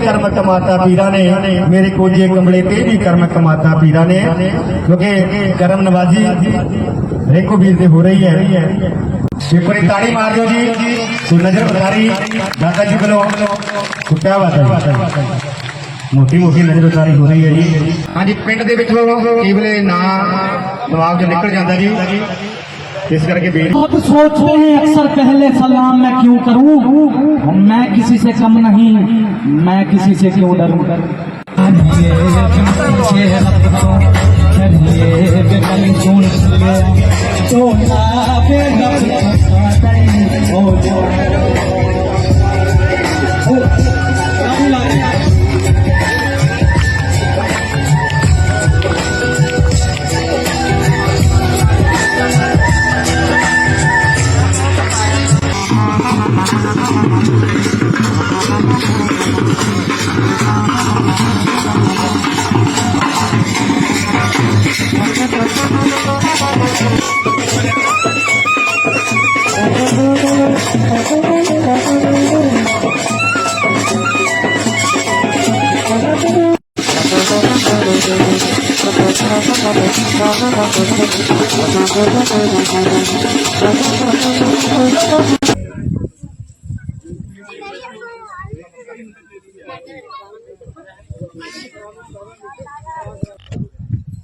ਕਰਮ ਕਮਾਤਾ ਪੀਰਾਂ ਨੇ। ਮੇਰੇ ਕੋਜੇ ਕੰਬਲੇ ਤੇ ਵੀ ਕਰਮ ਕਮਾਤਾ ਪੀਰਾਂ ਨੇ। ਕਿਉਂਕਿ ਕਰਮ ਨਵਾਜੀ ਰੇਕੋ ਵੀਰ ਦੇ ਹੋ ਰਹੀ ਹੈ। ਇੱਕ ਤਾੜੀ ਮਾਰ ਦਿਓ ਜੀ। ਸੋ ਨਜ਼ਰ ਉਤਾਰੀ ਦਾਦਾ ਜੀ ਵੱਲੋਂ ਕੁੱਟਿਆ ਬਾਤ ਹੈ ਮੋਟੀ ਮੋਟੀ ਨਜ਼ਰ ਉਤਾਰੀ ਹੋ ਰਹੀ ਹੈ ਜੀ। ਹਾਂਜੀ, ਪਿੰਡ ਦੇ ਵਿੱਚੋਂ ਕੇਵਲੇ ਨਾਂ ਦਿਮਾਗ ਚੋਂ ਨਿਕਲ ਜਾਂਦਾ ਜੀ। इस करके आप सोचते हैं, अक्सर पहले सलाम मैं क्यों करूँ? मैं किसी से कम नहीं, मैं किसी से क्यों डरूं?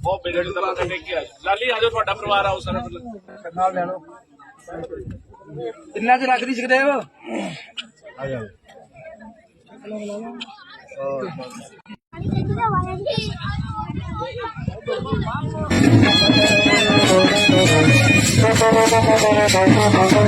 ਬਹੁਤ ਬਿਗੜ ਤਰ੍ਹਾਂ ਦਾ ਟੇਕ ਕੇ ਆਏ ਲਾਲੀ ਆਜੋ ਤੁਹਾਡਾ ਪਰਿਵਾਰ ਆਓ ਸਾਰਾ ਨਾਲ ਲੈ ਲਓ। ਕਿੰਨਾ ਚ ਰੱਖਦੀ ਸੁਖਦੇਵ? ডাক্তার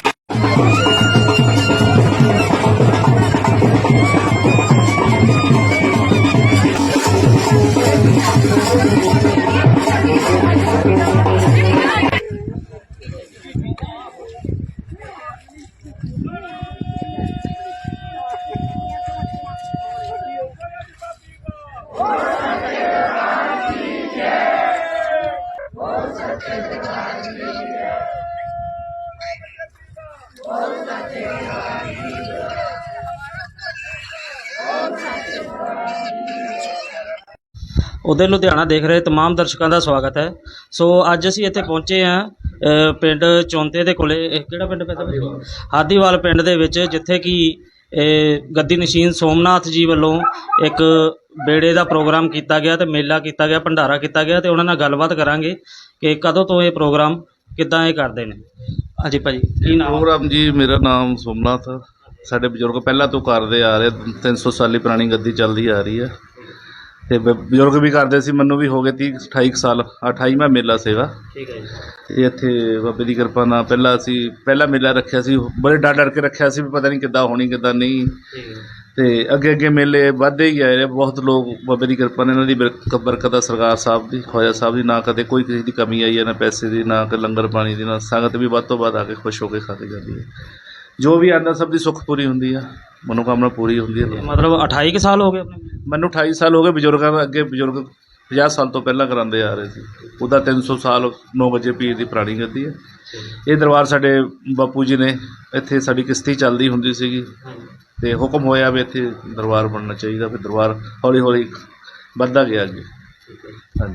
ਉਹਦੇ ਲੁਧਿਆਣਾ ਦੇਖ ਰਹੇ तमाम ਦਰਸ਼ਕਾਂ ਦਾ ਸਵਾਗਤ ਹੈ ਸੋ ਅੱਜ ਅਸੀਂ ਇੱਥੇ ਪਹੁੰਚੇ ਹਾਂ ਅ, ਪਿੰਡ ਚੌਂਤੇ ਦੇ ਕੋਲੇ ਇਹ ਕਿਹੜਾ ਪਿੰਡ ਪੈਂਦਾ ਹਾਦੀਵਾਲ ਪਿੰਡ ਦੇ ਵਿੱਚ ਜਿੱਥੇ ਕਿ ਇਹ ਗੱਦੀ ਨਸ਼ੀਨ ਸੋਮਨਾਥ ਜੀ ਵੱਲੋਂ ਇੱਕ ਬੇੜੇ ਦਾ ਪ੍ਰੋਗਰਾਮ ਕੀਤਾ ਗਿਆ ਤੇ ਮੇਲਾ ਕੀਤਾ ਗਿਆ, ਭੰਡਾਰਾ ਕੀਤਾ ਗਿਆ ਤੇ ਉਹਨਾਂ ਨਾਲ ਗੱਲਬਾਤ ਕਰਾਂਗੇ ਕਿ ਕਦੋਂ ਤੋਂ ਇਹ ਪ੍ਰੋਗਰਾਮ ਕਿੱਦਾਂ ਇਹ ਕਰਦੇ ਨੇ। ਹਾਂਜੀ ਭਾਜੀ, ਕੀ ਨਾਮ ਪ੍ਰੋਗਰਾਮ ਜੀ, ਮੇਰਾ ਨਾਮ ਸੋਮਨਾਥ ਸਾਡੇ ਬਜ਼ੁਰਗ ਪਹਿਲਾਂ ਤੋਂ ਕਰਦੇ ਆ ਰਹੇ 300 ਸਾਲੀ ਪੁਰਾਣੀ ਗੱਦੀ ਚੱਲਦੀ ਆ ਰਹੀ ਹੈ ਤੇ ਬ- ਬਜ਼ੁਰਗ ਵੀ ਕਰਦੇ ਸੀ ਮੈਨੂੰ ਵੀ ਹੋ ਗਏ 30 28 ਕੁ ਸਾਲ 28ਵਾਂ ਮੇਲਾ ਸੇਵਾ। ਠੀਕ ਹੈ ਜੀ। ਇੱਥੇ ਬਾਬੇ ਦੀ ਕਿਰਪਾ ਨਾਲ ਪਹਿਲਾਂ ਅਸੀਂ ਪਹਿਲਾ ਮੇਲਾ ਰੱਖਿਆ ਸੀ ਬੜੇ ਡਰ ਡਰ ਕੇ ਰੱਖਿਆ ਸੀ ਵੀ ਪਤਾ ਨਹੀਂ ਕਿੱਦਾਂ ਹੋਣੀ ਕਿੱਦਾਂ ਨਹੀਂ। ਠੀਕ ਹੈ ਤੇ ਅੱਗੇ ਅੱਗੇ ਮੇਲੇ ਵੱਧਦੇ ਹੀ ਆਏ ਨੇ ਬਹੁਤ ਲੋਕ ਬਾਬੇ ਦੀ ਕਿਰਪਾ ਨਾਲ ਇਹਨਾਂ ਦੀ ਬਰਕ- ਬਰਕਤ ਆ ਸਰਕਾਰ ਸਾਹਿਬ ਦੀ ਖਵਾਜਾ ਸਾਹਿਬ ਦੀ ਨਾ ਕਦੇ ਕੋਈ ਕਿਸੇ ਦੀ ਕਮੀ ਆਈ ਹੈ ਨਾ ਪੈਸੇ ਦੀ ਨਾ ਕਿ ਲੰਗਰ ਪਾਣੀ ਦੀ ਨਾ ਸੰਗਤ ਵੀ ਵੱਧ ਤੋਂ ਵੱਧ ਆ ਕੇ ਖੁਸ਼ ਹੋ ਕੇ ਖਾ ਕੇ ਜਾਂਦੀ ਹੈ। ਜੋ ਵੀ ਆਂਦਾ ਸਭ ਦੀ ਸੁੱਖ ਪੂਰੀ ਹੁੰਦੀ ਆ। ਮਨੋਕਾਮਨਾ ਪੂਰੀ ਹੁੰਦੀ ਹੈ ਮਤਲਬ 28 ਕੁ ਸਾਲ ਹੋ ਗਏ ਆਪਣੇ? ਮੈਨੂੰ 28 ਸਾਲ ਹੋ ਗਏ ਬਜ਼ੁਰਗਾਂ ਦਾ ਅੱਗੇ ਬਜ਼ੁਰਗ 50 ਸਾਲ ਤੋਂ ਪਹਿਲਾਂ ਕਰਾਉਂਦੇ ਆ ਰਹੇ ਸੀ। ਉਹਦਾ 300 ਸਾਲ 9 ਵਜੇ ਪੀਰ ਦੀ ਪੁਰਾਣੀ ਗੱਦੀ ਹੈ। ਇਹ ਦਰਬਾਰ ਸਾਡੇ ਬਾਪੂ ਜੀ ਨੇ ਇੱਥੇ ਸਾਡੀ ਕਿਸ਼ਤੀ ਚੱਲਦੀ ਹੁੰਦੀ ਸੀਗੀ ਤੇ ਹੁਕਮ ਹੋਇਆ ਵੀ ਇੱਥੇ ਦਰਬਾਰ ਬਣਨਾ ਚਾਹੀਦਾ ਫਿਰ ਦਰਬਾਰ ਹੌਲੀ ਹੌਲੀ ਵੱਧਦਾ ਗਿਆ ਅੱਗੇ।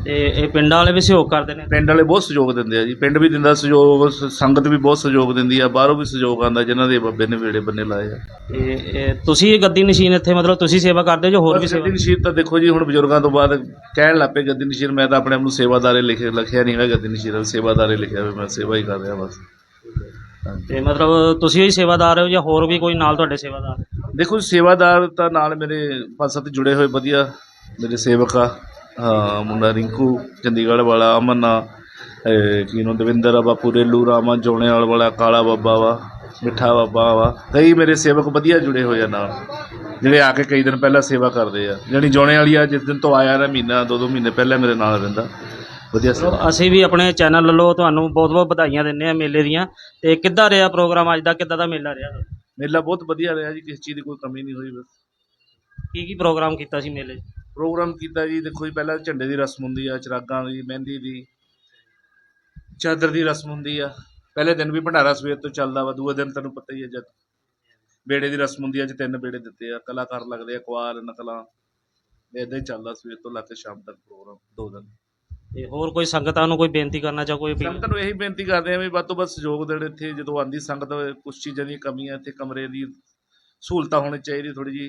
ਤੇ ਇਹ ਪਿੰਡਾਂ ਵਾਲੇ ਵੀ ਸਹਿਯੋਗ ਕਰਦੇ ਨੇ? ਪਿੰਡ ਵਾਲੇ ਬਹੁਤ ਸਹਿਯੋਗ ਦਿੰਦੇ ਆ ਜੀ। ਪਿੰਡ ਵੀ ਦਿੰਦਾ ਸਹਿਯੋਗ ਸ- ਸੰਗਤ ਵੀ ਬਹੁਤ ਸਹਿਯੋਗ ਦਿੰਦੀ ਆ। ਬਾਹਰੋਂ ਵੀ ਸਹਿਯੋਗ ਆਉਂਦਾ ਜਿਨ੍ਹਾਂ ਦੇ ਬੱਬੇ ਨੇ ਵੇੜੇ ਬੰਨੇ ਲਾਏ ਆ। ਇਹ ਇਹ ਤੁਸੀਂ ਇਹ ਗੱਦੀ ਨਸ਼ੀਨ ਇੱਥੇ ਮਤਲਬ ਤੁਸੀਂ ਸੇਵਾ ਕਰਦੇ ਹੋ ਜੋ ਹੋਰ ਵੀ ਸੇਵਾ? ਗੱਦੀ ਨਸ਼ੀਰ ਤਾਂ ਦੇਖੋ ਜੀ ਹੁਣ ਬਜ਼ੁਰਗਾਂ ਤੋਂ ਬਾਅਦ ਕਹਿਣ ਲੱਪੇ ਗੱਦੀ ਨਸ਼ੀਰ ਮੈਂ ਤਾਂ ਆਪਣੇ ਆਪ ਨੂੰ ਸੇਵਾਦਾਰੇ ਲਿਖੇ ਲਿਖਿਆ ਨਹੀਂ ਹੈਗਾ ਗੱਦੀ ਨਸ਼ੀਰ ਸੇਵਾਦਾਰੇ ਲਿਖਿਆ ਵੀ ਮੈਂ ਸੇਵਾ ਹੀ ਕਰ ਰਿਹਾ ਬਸ। ਹਾਂਜੀ। ਤੇ ਮਤਲਬ ਤੁਸੀਂ ਹੀ ਸੇਵਾਦਾਰ ਹੋ ਜਾਂ ਹੋਰ ਵੀ ਕੋਈ ਨਾਲ ਤੁਹਾਡੇ ਸੇਵਾਦਾਰ? ਦੇਖੋ ਜੀ, ਸੇਵਾਦਾਰ ਤਾਂ ਨਾਲ ਮੇਰੇ ਪੰਜ ਸੱਤ ਜੁੜੇ ਹੋਏ ਵਧੀਆ ਮੇਰੇ ਸੇਵਕ ਆ। ਹਾਂ ਮੁੰਡਾ ਰਿੰਕੂ ਚੰਡੀਗੜ੍ਹ ਵਾਲਾ ਅਮਨ ਕੀ ਨੂੰ ਦਵਿੰਦਰ ਆ ਬਾਪੂ ਰੇਲੂ ਰਾਮਾ ਜੋਣੇਵਾਲ ਵਾਲਾ ਕਾਲਾ ਬਾਬਾ ਵਾ ਮਿੱਠਾ ਬਾਬਾ ਵਾ। ਕਈ ਮੇਰੇ ਸੇਵਕ ਵਧੀਆ ਜੁੜੇ ਹੋਏ ਆ ਨਾਲ ਜਿਹੜੇ ਆ ਕੇ ਕਈ ਦਿਨ ਪਹਿਲਾਂ ਸੇਵਾ ਕਰਦੇ ਆ। ਜਾਣੀ ਜੋਣੇ ਵਾਲੀ ਆ ਜਿਸ ਦਿਨ ਤੋਂ ਆਇਆ ਨਾ ਮਹੀਨਾ ਦੋ ਦੋ ਮਹੀਨੇ ਪਹਿਲਾਂ ਮੇਰੇ ਨਾਲ ਰਹਿੰਦਾ। ਵਧੀਆ ਸੇਵਾ ਚਲੋ ਅਸੀਂ ਵੀ ਆਪਣੇ ਚੈਨਲ ਵੱਲੋਂ ਤੁਹਾਨੂੰ ਬਹੁਤ ਬਹੁਤ ਵਧਾਈਆਂ ਦਿੰਦੇ ਆ ਮੇਲੇ ਦੀਆਂ। ਤੇ ਕਿੱਦਾਂ ਰਿਹਾ ਪ੍ਰੋਗਰਾਮ ਅੱਜ ਦਾ? ਕਿੱਦਾਂ ਦਾ ਮੇਲਾ ਰਿਹਾ? ਮੇਲਾ ਬਹੁਤ ਵਧੀਆ ਰਿਹਾ ਜੀ ਕਿਸੇ ਚੀਜ਼ ਦੀ ਕੋਈ ਕਮੀ ਨਹੀਂ ਹੋਈ ਬਸ। ਕੀ ਕੀ ਪ੍ਰੋਗਰਾਮ ਕੀਤਾ ਸੀ ਮੇਲੇ 'ਚ? ਪ੍ਰੋਗਰਾਮ ਕੀਤਾ ਜੀ ਦੇਖੋ ਜੀ ਪਹਿਲਾਂ ਝੰਡੇ ਦੀ ਰਸਮ ਹੁੰਦੀ ਆ ਚਰਾਗਾਂ ਦੀ ਮਹਿੰਦੀ ਦੀ ਚਾਦਰ ਦੀ ਰਸਮ ਹੁੰਦੀ ਆ ਪਹਿਲੇ ਦਿਨ ਵੀ ਭੰਡਾਰਾ ਸਵੇਰ ਤੋਂ ਚੱਲਦਾ ਵਾ ਦੂਏ ਦਿਨ ਤੁਹਾਨੂੰ ਪਤਾ ਹੀ ਹੈ ਜਦ ਬੇੜੇ ਦੀ ਰਸਮ ਹੁੰਦੀ ਆ ਅੱਜ ਤਿੰਨ ਬੇੜੇ ਦਿੱਤੇ ਆ ਕਲਾਕਾਰ ਲੱਗਦੇ ਆ ਕੁਆਰ ਨਕਲਾਂ ਇਦਾਂ ਹੀ ਚੱਲਦਾ ਸਵੇਰ ਤੋਂ ਲੈ ਕੇ ਸ਼ਾਮ ਤੱਕ ਪ੍ਰੋਗਰਾਮ ਦੋ ਦਿਨ ਤੇ ਹੋਰ ਕੋਈ ਸੰਗਤਾਂ ਨੂੰ ਕੋਈ ਬੇਨਤੀ ਕਰਨਾ ਚਾਹ ਕੋਈ? ਸੰਗਤ ਨੂੰ ਇਹੀ ਬੇਨਤੀ ਕਰਦੇ ਆ ਵੀ ਵੱਧ ਤੋਂ ਵੱਧ ਸਹਿਯੋਗ ਦੇਣ ਇੱਥੇ ਜਦੋਂ ਆਂਦੀ ਸੰਗਤ ਕੁਝ ਚੀਜ਼ਾਂ ਦੀ ਕਮੀ ਆ ਇੱਥੇ ਕਮਰੇ ਦੀ ਸਹੂਲਤਾਂ ਹੋਣੀ ਚਾਹੀਦੀ ਥੋੜੀ ਜੀ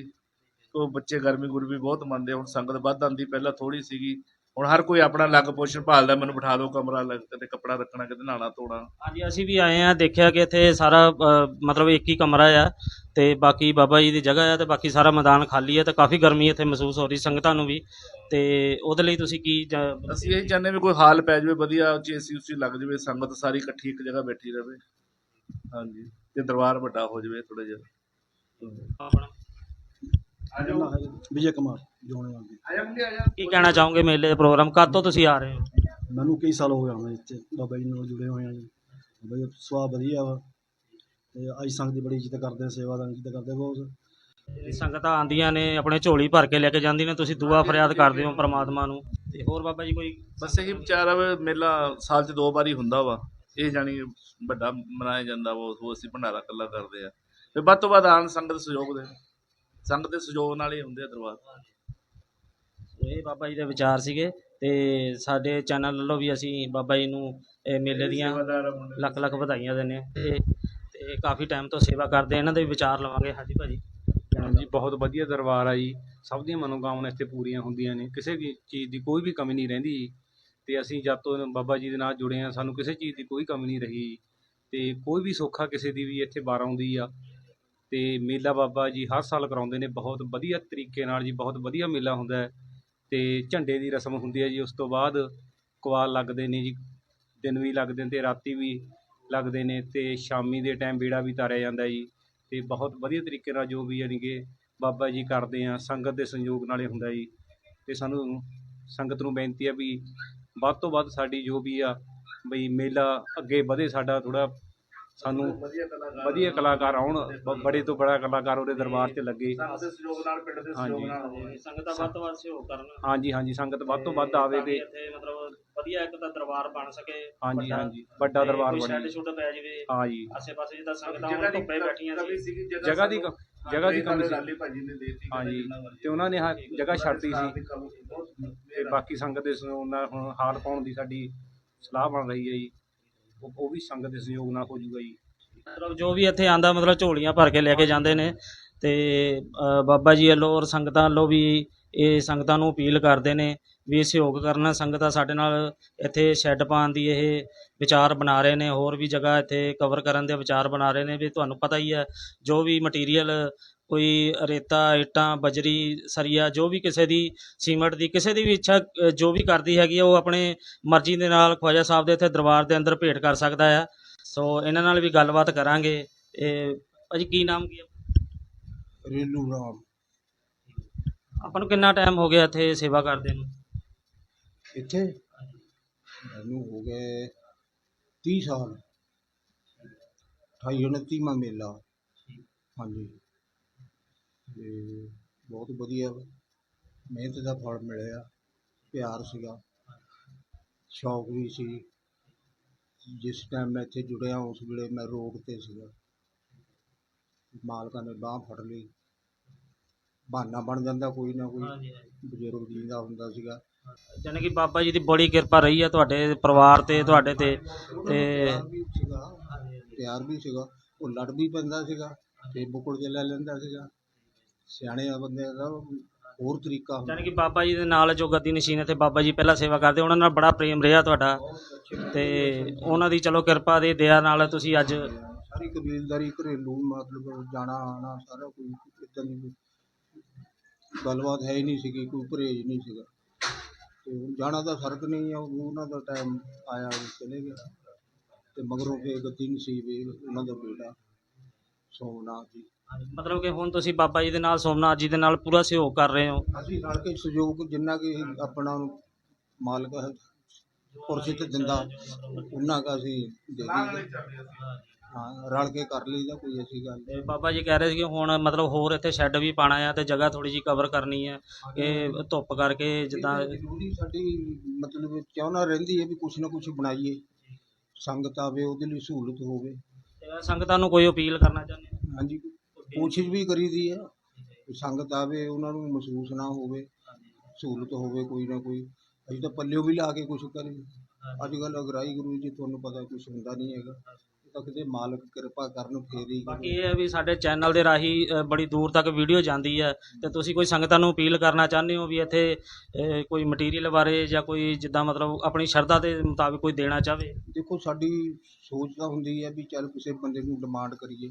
ਕੋ ਬੱਚੇ ਗਰਮੀ ਗੁਰਮੀ ਬਹੁਤ ਮੰਨਦੇ ਹੁਣ ਸੰਗਤ ਵੱਧ ਆਂਦੀ ਪਹਿਲਾਂ ਥੋੜੀ ਸੀਗੀ। ਹੁਣ ਹਰ ਕੋਈ ਆਪਣਾ ਅਲੱਗ ਪੋਸ਼ਨ ਭਾਲਦਾ ਮੈਨੂੰ ਬਿਠਾ ਦਿਓ ਕਮਰਾ ਅਲੱਗ ਕਿਤੇ ਕੱਪੜਾ ਰੱਖਣਾ ਕਿਤੇ ਨਹਾਣਾ ਧੋਣਾ। ਹਾਂਜੀ ਅਸੀਂ ਵੀ ਆਏ ਆ ਦੇਖਿਆ ਕਿ ਇੱਥੇ ਸਾਰਾ ਮਤਲਬ ਇੱਕ ਹੀ ਕਮਰਾ ਆ ਤੇ ਬਾਕੀ ਬਾਬਾ ਜੀ ਦੀ ਜਗ੍ਹਾ ਆ ਤੇ ਬਾਕੀ ਸਾਰਾ ਮੈਦਾਨ ਖਾਲੀ ਆ ਤੇ ਕਾਫੀ ਗਰਮੀ ਇੱਥੇ ਮਹਿਸੂਸ ਹੋ ਰਹੀ ਸੰਗਤਾਂ ਨੂੰ ਵੀ। ਤੇ ਉਹਦੇ ਲਈ ਤੁਸੀਂ ਕੀ ਅਸੀਂ ਇਹ ਚਾਹੁੰਦੇ ਵੀ ਕੋਈ ਹਾਲ ਪੈ ਜਾਵੇ ਵਧੀਆ ਏਸੀ ਉਸੀ ਲੱਗ ਜਾਵੇ ਸੰਗਤ ਸਾਰੀ ਇਕੱਠੀ ਇੱਕ ਜਗ੍ਹਾ ਬੈਠੀ ਰਵੇ ਹਾਂਜੀ ਤੇ ਦਰਬਾਰ ਵੱਡਾ ਹੋ ਜਾਵੇ ਥੋੜਾ ਜਿਹਾ। ਆਪਣਾ ਵਿਜੇ ਕੁਮਾਰ ਜੋਣੇਵਾਲ ਦੀ ਕੀ ਕਹਿਣਾ ਚਾਹੋਗੇ ਮੇਲੇ ਦੇ ਪ੍ਰੋਗਰਾਮ? ਕਦ ਤੋਂ ਤੁਸੀਂ ਆ ਰਹੇ ਹੋ? ਮੈਨੂੰ ਕਈ ਸਾਲ ਹੋ ਗਏ ਆਉਂਦੇ ਇੱਥੇ ਬਾਬਾ ਜੀ ਨਾਲ ਜੁੜੇ ਹੋਏ ਆ ਜੀ। ਦਾ ਸੁਭਾਅ ਵਧੀਆ ਵਾ। ਤੇ ਅੱਜ ਸੰਗਤ ਦੀ ਬੜੀ ਇੱਜ਼ਤ ਕਰਦੇ ਆ ਸੇਵਾਦਾਰ ਇੱਜ਼ਤ ਕਰਦੇ ਆ ਬਹੁਤ। ਜਿਹੜੀ ਸੰਗਤਾਂ ਆਂਦੀਆਂ ਨੇ ਆਪਣੇ ਝੋਲੀ ਭਰ ਕੇ ਲੈ ਕੇ ਜਾਂਦੀਆਂ ਨੇ ਤੁਸੀਂ ਦੁਆ ਫਰਿਆਦ ਕਰਦੇ ਹੋ ਪ੍ਰਮਾਤਮਾ ਨੂੰ। ਤੇ ਹੋਰ ਬਾਬਾ ਜੀ ਕੋਈ ਬਸ ਇਹੀ ਵਿਚਾਰ ਆ ਵੀ ਮੇਲਾ ਸਾਲ 'ਚ ਦੋ ਵਾਰੀ ਹੁੰਦਾ ਵਾ। ਇਹ ਜਾਣੀ ਵੱਡਾ ਮਨਾਇਆ ਜਾਂਦਾ ਵਾ ਉਹ ਅਸੀਂ ਭੰਡਾਰਾ ਕੱਲਾ ਕਰਦੇ ਆ। ਤੇ ਵੱਧ ਤੋਂ ਵੱਧ ਆਣ ਸੰਗਤ ਸਹਿਯੋਗ ਦੇ ਸੰਗਤ ਦੇ ਸਹਿਯੋਗ ਨਾਲ ਹੀ ਹੁੰਦੇ ਆ ਦਰਬਾਰ। ਇਹ ਬਾਬਾ ਜੀ ਦੇ ਵਿਚਾਰ ਸੀਗੇ ਤੇ ਸਾਡੇ ਚੈਨਲ ਵੱਲੋਂ ਵੀ ਅਸੀਂ ਬਾਬਾ ਜੀ ਨੂੰ ਇਹ ਮੇਲੇ ਦੀਆਂ ਲੱਖ ਲੱਖ ਵਧਾਈਆਂ ਦਿੰਦੇ ਹਾਂ ਤੇ ਤੇ ਕਾਫੀ ਟਾਈਮ ਤੋਂ ਸੇਵਾ ਕਰਦੇ ਇਹਨਾਂ ਦੇ ਵੀ ਵਿਚਾਰ ਲਵਾਂਗੇ। ਹਾਂਜੀ ਭਾਜੀ। ਹਾਂਜੀ ਬਹੁਤ ਵਧੀਆ ਦਰਬਾਰ ਆ ਜੀ। ਸਭ ਦੀਆਂ ਮਨੋਕਾਮਨਾ ਇੱਥੇ ਪੂਰੀਆਂ ਹੁੰਦੀਆਂ ਨੇ। ਕਿਸੇ ਵੀ ਚੀਜ਼ ਦੀ ਕੋਈ ਵੀ ਕਮੀ ਨਹੀਂ ਰਹਿੰਦੀ। ਜੀ ਤੇ ਅਸੀਂ ਜਦ ਤੋਂ ਬਾਬਾ ਜੀ ਦੇ ਨਾਲ ਜੁੜੇ ਆ ਸਾਨੂੰ ਕਿਸੇ ਚੀਜ਼ ਦੀ ਕੋਈ ਕਮੀ ਨਹੀਂ ਰਹੀ। ਤੇ ਕੋਈ ਵੀ ਸੋਖਾ ਕਿਸੇ ਦੀ ਵੀ ਇੱਥੇ ਬਾਰ ਆਉਂਦੀ ਆ। ਅਤੇ ਮੇਲਾ ਬਾਬਾ ਜੀ ਹਰ ਸਾਲ ਕਰਾਉਂਦੇ ਨੇ, ਬਹੁਤ ਵਧੀਆ ਤਰੀਕੇ ਨਾਲ ਜੀ, ਬਹੁਤ ਵਧੀਆ ਮੇਲਾ ਹੁੰਦਾ ਹੈ ਤੇ ਝੰਡੇ ਦੀ ਰਸਮ ਹੁੰਦੀ ਹੈ ਜੀ, ਉਸ ਤੋਂ ਬਾਅਦ ਕੁਆਲ ਲੱਗਦੇ ਨੇ ਜੀ, ਦਿਨ ਵੀ ਲੱਗਦੇ ਨੇ ਅਤੇ ਰਾਤੀ ਵੀ ਲੱਗਦੇ ਨੇ ਅਤੇ ਸ਼ਾਮੀ ਦੇ ਟਾਈਮ ਬੇੜਾ ਵੀ ਤਾਰਿਆ ਜਾਂਦਾ ਜੀ ਅਤੇ ਬਹੁਤ ਵਧੀਆ ਤਰੀਕੇ ਨਾਲ ਜੋ ਵੀ ਯਾਨੀ ਕਿ ਬਾਬਾ ਜੀ ਕਰਦੇ ਆ, ਸੰਗਤ ਦੇ ਸੰਯੋਗ ਨਾਲੇ ਹੁੰਦਾ ਜੀ ਅਤੇ ਸਾਨੂੰ ਸੰਗਤ ਨੂੰ ਬੇਨਤੀ ਆ ਵੀ ਵੱਧ ਤੋਂ ਵੱਧ ਸਾਡੀ ਜੋ ਵੀ ਆ, ਬਈ ਮੇਲਾ ਅੱਗੇ ਵਧੇ ਸਾਡਾ ਥੋੜ੍ਹਾ ਸਾਨੂੰ ਵਧੀਆ ਕਲਾਕਾਰ ਆਉਣ। ਬ- ਬੜੇ ਤੋਂ ਬੜਾ ਕਲਾਕਾਰ ਉਹਦੇ ਦਰਬਾਰ 'ਚ ਲੱਗੇ। ਸੰਗਤ ਦੇ ਸਹਿਯੋਗ ਨਾਲ ਪਿੰਡ ਦੇ ਸਹਿਯੋਗ ਹਾਂਜੀ। ਨਾਲ ਸੰਗਤਾਂ ਵੱਧ ਤੋਂ ਵੱਧ ਸਹਿਯੋਗ ਕਰਨ। ਹਾਂਜੀ ਹਾਂਜੀ ਸੰਗਤ ਵੱਧ ਤੋਂ ਵੱਧ ਆਵੇ ਤੇ ਇੱਥੇ ਮਤਲਬ ਵਧੀਆ ਇੱਕ ਤਾਂ ਦਰਬਾਰ ਬਣ ਸਕੇ ਹਾਂਜੀ ਵੱਡਾ। ਹਾਂਜੀ ਵੱਡਾ ਤੇ ਦਰਬਾਰ ਕੋਈ ਬਣੇ। ਸ਼ੈੱਡ ਸ਼ੁੱਡ ਪੈ ਜਾਵੇ ਹਾਂ ਜੀ ਆਸੇ ਪਾਸੇ ਜਿੱਦਾਂ ਸੰਗਤਾਂ ਜਗ੍ਹਾ ਹੁਣ ਧੁੱਪੇ ਬੈਠੀਆਂ ਸੀ। ਜਗ੍ਹਾ ਦੀ ਕ- ਜਗ੍ਹਾ ਦੀ ਕਮੀ ਸੀ। ਲਾਲੀ ਭਾਜੀ ਨੇ ਦੇਤੀ ਹਾਂਜੀ। ਤੇ ਉਹਨਾਂ ਨੇ ਹਾਂ ਜਗ੍ਹਾ ਛੱਡਤੀ ਸੀ। ਤੇ ਬਾਕੀ ਸੰਗਤ ਦੇ ਸਹਿਯੋਗ ਨਾਲ ਹੁਣ ਹਾਲ ਪਾਉਣ ਦੀ ਸਾਡੀ ਸਲਾਹ ਬਣ ਰਹੀ ਹੈ ਜੀ। ਉਹ ਉਹ ਵੀ ਸੰਗਤ ਦੇ ਸਹਿਯੋਗ ਨਾਲ ਹੋ ਜਾਊਗਾ ਜੀ। ਮਤਲਬ ਜੋ ਵੀ ਇੱਥੇ ਆਂਦਾ ਮਤਲਬ ਝੋਲੀਆਂ ਭਰ ਕੇ ਲੈ ਕੇ ਜਾਂਦੇ ਨੇ ਤੇ ਅ, ਬਾਬਾ ਜੀ ਵੱਲੋਂ ਔਰ ਸੰਗਤਾਂ ਵੱਲੋਂ ਵੀ ਇਹ ਸੰਗਤਾਂ ਨੂੰ ਅਪੀਲ ਕਰਦੇ ਨੇ ਵੀ ਸਹਿਯੋਗ ਕਰਨਾ। ਸੰਗਤਾਂ ਸਾਡੇ ਨਾਲ ਇੱਥੇ ਸ਼ੈੱਡ ਪਾਉਣ ਦੀ ਇਹ ਵਿਚਾਰ ਬਣਾ ਰਹੇ ਨੇ। ਹੋਰ ਵੀ ਜਗ੍ਹਾ ਇੱਥੇ ਕਵਰ ਕਰਨ ਦੇ ਵਿਚਾਰ ਬਣਾ ਰਹੇ ਨੇ ਵੀ ਤੁਹਾਨੂੰ ਪਤਾ ਹੀ ਹੈ ਜੋ ਵੀ ਮਟੀਰੀਅਲ ਕੋਈ ਰੇਤਾ ਇੱਟਾਂ ਬਜਰੀ ਸਰੀਆ ਜੋ ਵੀ ਕਿਸੇ ਦੀ ਸੀਮਟ ਦੀ ਕਿਸੇ ਦੀ ਵੀ ਇੱਛਾ ਜੋ ਵੀ ਕਰਦੀ ਹੈਗੀ ਉਹ ਆਪਣੇ ਮਰਜ਼ੀ ਦੇ ਨਾਲ ਖਵਾਜਾ ਸਾਹਿਬ ਦੇ ਇੱਥੇ ਦਰਬਾਰ ਦੇ ਅੰਦਰ ਭੇਟ ਕਰ ਸਕਦਾ ਆ। ਸੋ ਇਹਨਾਂ ਨਾਲ ਵੀ ਗੱਲਬਾਤ ਕਰਾਂਗੇ। ਇਹ ਭਾਜੀ ਕੀ ਨਾਮ ਕੀ? ਰੇਲੂ ਰਾਮ। ਆਪਾਂ ਨੂੰ ਕਿੰਨਾ ਟਾਈਮ ਹੋ ਗਿਆ ਇੱਥੇ ਸੇਵਾ ਕਰਦੇ ਨੂੰ? ਇੱਥੇ? ਮੈਨੂੰ ਹੋ ਗਏ 30 ਸਾਲ। 28 29ਵਾਂ ਮੇਲਾ। ਹਾਂਜੀ। ਤੇ ਬਹੁਤ ਵਧੀਆ ਮਿਹਨਤ ਦਾ ਫਲ ਮਿਲਿਆ ਪਿਆਰ ਸੀਗਾ ਸ਼ੌਕ ਵੀ ਸੀ। ਜਿਸ ਟਾਈਮ ਮੈਂ ਇੱਥੇ ਜੁੜਿਆ ਉਸ ਵੇਲੇ ਮੈਂ ਰੋਡ ਤੇ ਸੀਗਾ। ਮਾਲਕਾਂ ਨੇ ਬਾਂਹ ਫੜ ਲਈ। ਬਹਾਨਾ ਬਣ ਜਾਂਦਾ ਕੋਈ ਨਾ ਕੋਈ ਬਜ਼ੁਰਗ ਜੀ ਦਾ ਹੁੰਦਾ ਸੀਗਾ। ਜਾਣੀ ਕਿ ਬਾਬਾ ਜੀ ਦੀ ਬੜੀ ਕਿਰਪਾ ਰਹੀ ਹੈ ਤੁਹਾਡੇ ਪਰਿਵਾਰ ਤੇ ਤੁਹਾਡੇ ਤੇ ਤੇ ਪਿਆਰ ਵੀ ਸੀਗਾ। ਪਿਆਰ ਵੀ ਸੀਗਾ। ਉਹ ਲੜ ਵੀ ਪੈਂਦਾ ਸੀਗਾ ਤੇ ਬੁਕੜ ਜੇ ਲੈ ਲੈਂਦਾ ਸੀਗਾ। ਸਿਆਣੇ ਬੰਦੇ ਦਾ ਹੋਰ ਤਰੀਕਾ ਹੁੰਦਾ। ਜਾਣੀ ਕਿ ਬਾਬਾ ਜੀ ਦੇ ਨਾਲ ਜੋ ਗੱਦੀ ਨਸ਼ੀਨ ਇੱਥੇ ਬਾਬਾ ਜੀ ਪਹਿਲਾਂ ਸੇਵਾ ਕਰਦੇ ਉਹਨਾਂ ਨਾਲ ਬੜਾ ਪ੍ਰੇਮ ਰਿਹਾ ਤੁਹਾਡਾ। ਤੇ ਉਹਨਾਂ ਦੀ ਚਲੋ ਕਿਰਪਾ ਦੀ ਦਇਆ ਨਾਲ ਤੁਸੀਂ ਅੱਜ ਸਾਰੀ ਕਬੀਲਦਾਰੀ ਘਰੇਲੂ ਮਤਲਬ ਜਾਣਾ ਆਣਾ ਸਾਰਾ ਕੋਈ ਇਦਾਂ ਦੀ ਗੱਲਬਾਤ ਹੈ ਹੀ ਨਹੀਂ ਸੀਗੀ ਕੋਈ ਪਰਹੇਜ ਨਹੀਂ ਸੀਗਾ। ਤੇ ਹੁਣ ਜਾਣਾ ਤਾਂ ਫ਼ਰਕ ਨਹੀਂ ਆ ਉਹ- ਉਹਨਾਂ ਦਾ ਟਾਈਮ ਆਇਆ ਉਹ ਚਲੇ ਗਿਆ ਤੇ ਮਗਰੋਂ ਫੇਰ ਗੱਦੀ ਨਸੀਬ ਉਹਨਾਂ ਦਾ ਬੇਟਾ। ਸੋਮਨਾਥ ਜੀ। ਮਤਲਬ ਕਿ ਹੁਣ ਤੁਸੀਂ ਬਾਬਾ ਜੀ ਦੇ ਨਾਲ ਸੋਮਨਾਥ ਜੀ ਦੇ ਨਾਲ ਪੂਰਾ ਸਹਿਯੋਗ ਕਰ ਰਹੇ ਹੋ। ਅਸੀਂ ਰਲ ਕੇ ਸਹਿਯੋਗ ਜਿੰਨਾ ਕਿ ਆਪਣਾ ਮਾਲਕ ਹੈ ਕੁਰਸੀ ਤੇ ਦਿੰਦਾ ਉਹਨਾਂ ਦਾ ਅਸੀਂ ਦੇ ਦਈਦਾ ਹਾਂ ਰਲ ਕੇ ਕਰ ਲਈਦਾ ਕੋਈ ਐਸੀ ਗੱਲ ਨਹੀਂ। ਤੇ ਬਾਬਾ ਜੀ ਕਹਿ ਰਹੇ ਸੀ ਕਿ ਹੁਣ ਮਤਲਬ ਹੋਰ ਇੱਥੇ ਸ਼ੈੱਡ ਵੀ ਪਾਣਾ ਆ ਤੇ ਜਗ੍ਹਾ ਥੋੜੀ ਜੀ ਕਵਰ ਕਰਨੀ ਹੈ ਕਿ ਧੁੱਪ ਕਰਕੇ ਜਿੱਦਾਂ ਇਹ ਜ਼ਰੂਰੀ ਸਾਡੀ ਮਤਲਬ ਚਾਹਨਾ ਰਹਿੰਦੀ ਹੈ ਵੀ ਕੁਛ ਨਾ ਕੁਛ ਬਣਾਈਏ। ਸੰਗਤ ਆਵੇ ਉਹਦੇ ਲਈ ਸਹੂਲਤ ਹੋਵੇ। ਸੰਗਤਾਂ ਨੂੰ ਕੋਈ ਅਪੀਲ ਕਰਨਾ ਚਾਹੁੰਦੇ ਹੋ? ਹਾਂਜੀ, ਕੋਸ਼ਿਸ਼ ਵੀ ਕਰੀਦੀ ਹੈ ਵੀ ਸੰਗਤ ਆਵੇ, ਉਹਨਾਂ ਨੂੰ ਮਹਿਸੂਸ ਨਾ ਹੋਵੇ, ਸਹੂਲਤ ਹੋਵੇ ਕੋਈ ਨਾ ਕੋਈ। ਅਸੀਂ ਤਾਂ ਪੱਲਿਓ ਵੀ ਲਾ ਕੇ ਕੁਛ ਕਰੀ ਅੱਜ ਕੱਲ੍ਹ ਅਗਰਾਈ ਗੁਰੂ ਜੀ, ਤੁਹਾਨੂੰ ਪਤਾ ਕੁਛ ਹੁੰਦਾ ਨਹੀਂ ਹੈਗਾ। ਤਾਂ ਕਿਤੇ ਮਾਲਕ ਕਿਰਪਾ ਕਰਨ ਫੇਰ ਬਾਕੀ ਇਹ ਹੈ ਵੀ ਸਾਡੇ ਚੈਨਲ ਦੇ ਰਾਹੀਂ ਅ, ਬੜੀ ਦੂਰ ਤੱਕ ਵੀਡੀਓ ਜਾਂਦੀ ਹੈ। ਤੇ ਤੁਸੀਂ ਕੋਈ ਸੰਗਤਾਂ ਨੂੰ ਅਪੀਲ ਕਰਨਾ ਚਾਹੁੰਦੇ ਹੋ ਵੀ ਇੱਥੇ ਅ, ਕੋਈ ਮਟੀਰੀਅਲ ਬਾਰੇ ਜਾਂ ਕੋਈ ਜਿੱਦਾਂ ਮਤਲਬ ਆਪਣੀ ਸ਼ਰਧਾ ਦੇ ਮੁਤਾਬਿਕ ਕੋਈ ਦੇਣਾ ਚਾਹਵੇ ਦੇਖੋ ਸਾਡੀ ਸੋਚ ਤਾਂ ਹੁੰਦੀ ਹੈ ਵੀ ਚੱਲ ਕਿਸੇ ਬੰਦੇ ਨੂੰ ਡਿਮਾਂਡ ਕਰੀਏ।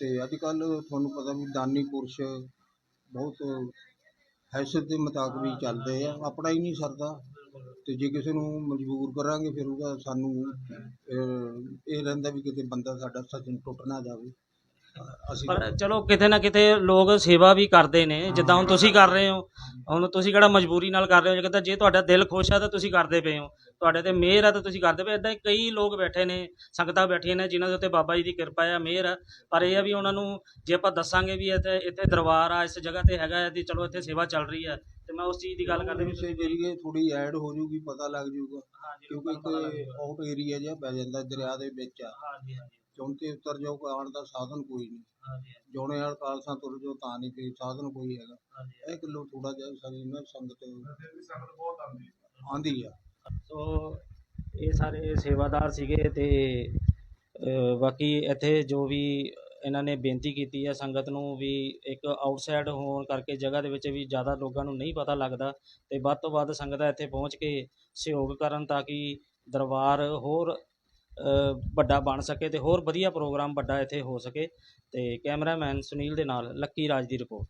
ਤੇ ਅੱਜ ਕੱਲ੍ਹ ਤੁਹਾਨੂੰ ਪਤਾ ਵੀ ਦਾਨੀ ਪੁਰਸ਼ ਬਹੁਤ ਹੈਸੀਅਤ ਦੇ ਮੁਤਾਬਕ ਵੀ ਚੱਲਦੇ ਆ। ਆਪਣਾ ਹੀ ਨਹੀਂ ਸਰਦਾ। ਤੇ ਜੇ ਕਿਸੇ ਨੂੰ ਮਜਬੂਰ ਕਰਾਂਗੇ ਫਿਰ ਉਹਦਾ ਸਾਨੂੰ ਇਹ ਰਹਿੰਦਾ ਵੀ ਕਿਤੇ ਬੰਦਾ ਸਾਡਾ ਸੱਜਣ ਟੁੱਟ ਨਾ ਜਾਵੇ। ਅਸੀਂ ਪਰ ਚਲੋ ਕਿਤੇ ਨਾ ਕਿਤੇ ਲੋਕ ਸੇਵਾ ਵੀ ਕਰਦੇ ਨੇ ਜਿੱਦਾਂ ਹੁਣ ਤੁਸੀਂ ਕਰ ਰਹੇ ਹੋ। ਹੁਣ ਤੁਸੀਂ ਕਿਹੜਾ ਮਜਬੂਰੀ ਨਾਲ ਕਰ ਰਹੇ ਹੋ ਜੇ ਕਹਿੰਦਾ ਜੇ ਤੁਹਾਡਾ ਦਿਲ ਖੁਸ਼ ਆ ਤਾਂ ਤੁਸੀਂ ਕਰਦੇ ਪਏ ਹੋ। ਤੁਹਾਡੇ ਤੇ ਮਿਹਰ ਆ ਤਾਂ ਤੁਸੀਂ ਕਰਦੇ ਪਏ ਇਦਾਂ ਕਈ ਲੋਕ ਬੈਠੇ ਨੇ ਸੰਗਤਾਂ ਬੈਠੀਆਂ ਨੇ ਜਿਨ੍ਹਾਂ ਦੇ ਉੱਤੇ ਬਾਬਾ ਜੀ ਦੀ ਕਿਰਪਾ ਆ ਮਿਹਰ ਆ। ਪਰ ਇਹ ਆ ਵੀ ਉਹਨਾਂ ਨੂੰ ਜੇ ਆਪਾਂ ਦੱਸਾਂਗੇ ਵੀ ਇੱਥੇ ਇੱਥੇ ਦਰਬਾਰ ਆ ਇਸ ਜਗ੍ਹਾ ਤੇ ਹੈਗਾ ਹੈ ਤੇ ਚਲੋ ਇੱਥੇ ਸੇਵਾ ਚੱਲ ਰਹੀ ਹੈ ਤੇ ਮੈਂ ਉਸ ਚੀਜ਼ ਦੀ ਗੱਲ ਕਰਦੇ ਵੀ ਇਸੇ ਜਰੀਏ ਥੋੜੀ ਐਡ ਹੋ ਜੂਗੀ ਪਤਾ ਲੱਗ ਜੂਗਾ ਕਿਉਂਕਿ ਇੱਕ ਆਊਟ ਏਰੀਆ ਜਿਹਾ ਪੈ ਜਾਂਦਾ ਦਰਿਆ ਦੇ ਵਿੱਚ। ਆ ਹਾਂਜੀ। ਹਾਂਜੀ ਚੌਂਤੇ ਉਤਰ ਜਾਓ ਆਉਣ ਦਾ ਸਾਧਨ ਕੋਈ ਨਹੀਂ। ਹਾਂਜੀ ਜੋਣੇ ਵਾਲ ਕਾਲਸਾਂ ਤੁਰ ਜਾਓ ਤਾਂ ਨਹੀਂ ਕੋਈ ਸਾਧਨ ਕੋਈ ਹੈਗਾ। ਇਹ ਕਿਲੋ ਥੋੜਾ ਜਿਹਾ ਸਾਡੀ ਨਾ ਸੰਗਤ ਆਂਦੀ ਆ। ਸੋ ਇਹ ਸਾਰੇ ਸੇਵਾਦਾਰ ਸੀਗੇ ਤੇ ਬਾਕੀ ਇੱਥੇ ਜੋ ਵੀ ਇਹਨਾਂ ਨੇ ਬੇਨਤੀ ਕੀਤੀ ਹੈ ਸੰਗਤ ਨੂੰ ਵੀ ਇੱਕ ਆਊਟਸਾਈਡ ਹੋਣ ਕਰਕੇ ਜਗ੍ਹਾ ਦੇ ਵਿੱਚ ਵੀ ਜ਼ਿਆਦਾ ਲੋਕਾਂ ਨੂੰ ਨਹੀਂ ਪਤਾ ਲੱਗਦਾ ਅਤੇ ਵੱਧ ਤੋਂ ਵੱਧ ਸੰਗਤਾਂ ਇੱਥੇ ਪਹੁੰਚ ਕੇ ਸਹਿਯੋਗ ਕਰਨ ਤਾਂ ਕਿ ਦਰਬਾਰ ਹੋਰ ਵੱਡਾ ਬਣ ਸਕੇ ਅਤੇ ਹੋਰ ਵਧੀਆ ਪ੍ਰੋਗਰਾਮ ਵੱਡਾ ਇੱਥੇ ਹੋ ਸਕੇ। ਅਤੇ ਕੈਮਰਾਮੈਨ ਸੁਨੀਲ ਦੇ ਨਾਲ ਲੱਕੀ ਰਾਜ ਦੀ ਰਿਪੋਰਟ।